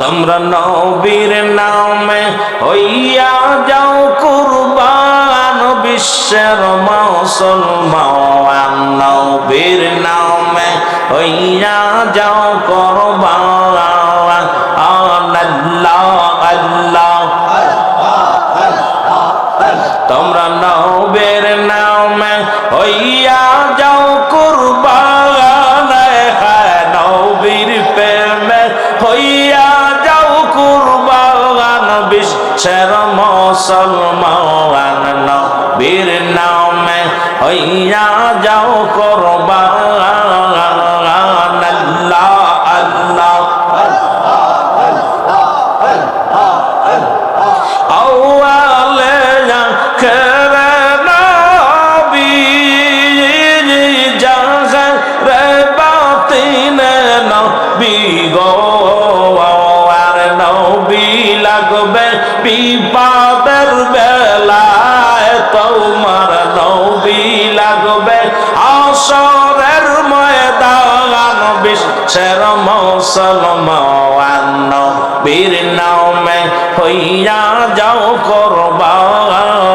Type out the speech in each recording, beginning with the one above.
তোমরা নবীর নামে হইয়া যাও কুরবান বিশ্বের মুসলমান। নবীর নামে হইয়া যাও কুরবান মুসলমান নবীর নামে হইয়া যাও কুরবান। আল্লাহ আল্লাহ আউয়ালে জাখরে তোমার নবী লাগবে আসরের ময়দান বিশ্বের মুসলমান বীর নামে হইয়া যাও করবান।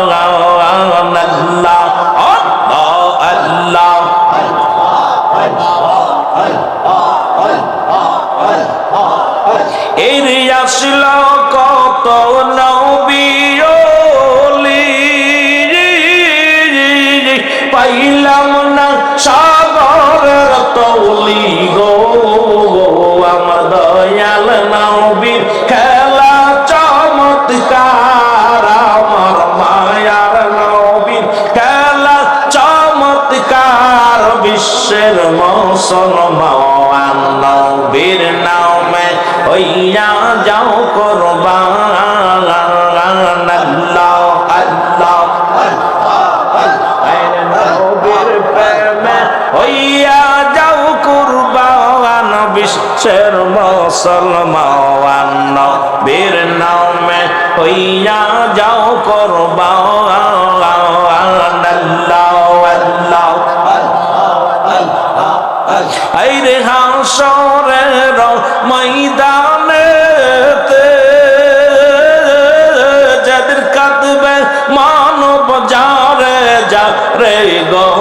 বিশ্বের মুসলমান নবীর নামে হইয়া যাও করবান। আল্লাহ আল্লাহ নবীর প্রেমে হইয়া যাও কুরবান বিশ্বের মুসলমান নবীর নামে হইয়া যাও করবান। আইরে হাসরের ময়দানে যাদের কাঁদবে মানব যারে যা রে গো।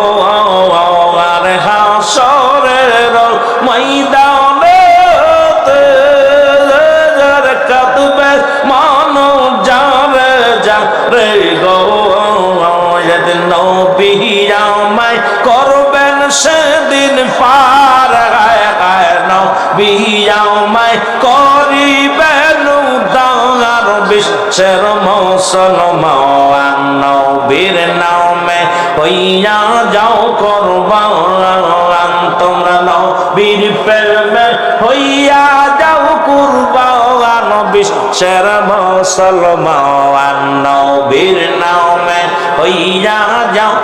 বিশ্বের মুসলমান নবীর নামে হইয়া যাও করবান। তোমরা নবীর প্রেমে হইয়া যাও কুরবান। বিশ্বের মুসলমান নবীর নামে হইয়া যাও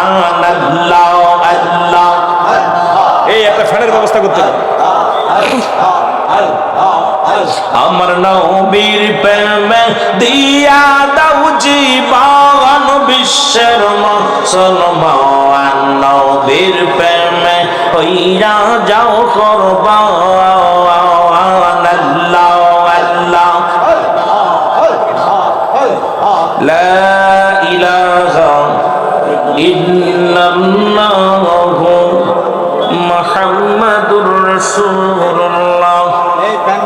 আল্লাহ আল্লাহ। এই একটা ফ্যানের ব্যবস্থা করতে হবে আমার নবীর প্রেমে দিয়া দাও জীবন বিশ্বের মুসলমান। নবীর প্রেমে হইয়া যাও করবান। আল্লাহ আল্লাহ মুহাম্মাদুর রাসূলুল্লাহ।